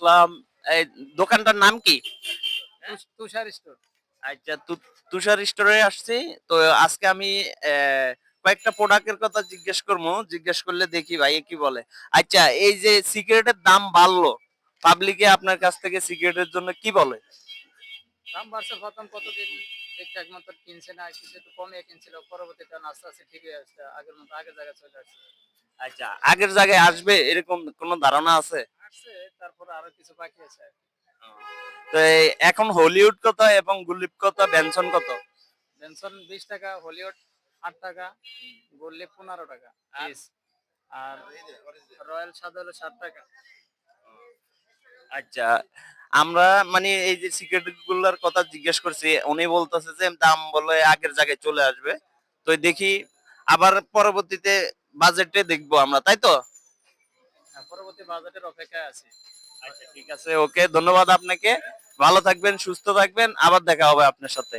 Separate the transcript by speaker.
Speaker 1: আসলাম এই দোকানটার নাম কি?
Speaker 2: তুষার স্টোর।
Speaker 1: আচ্ছা তুষার স্টোরে আসছি। তো আজকে আমি কয়েকটা প্রোডাক্টের কথা জিজ্ঞেস করব। জিজ্ঞেস করলে দেখি ভাই কি বলে। আচ্ছা এই যে সিগারেটের দাম বাড়লো পাবলিকে আপনার কাছ থেকে সিগারেটের জন্য কি বলে?
Speaker 2: দাম বাড়ছে প্রথম কতদিন? ঠিকঠাক মতো কিনছে না কিছু একটু কমে কিনছিল পরবর্তীতে আস্তে আস্তে ঠিক হয়ে আসছে আগের মতো আগের জায়গায় চলে আসছে।
Speaker 1: আচ্ছা আগের জায়গায় আসবে এরকম কোনো ধারণা আছে?
Speaker 2: তারপর আরও কিছু বাকি আছে
Speaker 1: তো এখন হলিউড কত এবং গুলিপ কত বেনসন কত?
Speaker 2: বেনসন বিশ টাকা হলিউড আট টাকা গোল্লি পনেরো টাকা।
Speaker 1: আর?
Speaker 2: রয়্যাল সাদা হলো ষাট টাকা।
Speaker 1: আচ্ছা আমরা মানে এই যে সিগারেটগুলার কথা জিজ্ঞেস করছি উনি বলতেছে যে দাম বলে আগের জায়গায় চলে আসবে। তো দেখি আবার পরবর্তীতে বাজেটে দেখব আমরা তাই তো? আচ্ছা ওকে ধন্যবাদ আপনাকে। ভালো থাকবেন সুস্থ থাকবেন আবার দেখা হবে আপনার সাথে।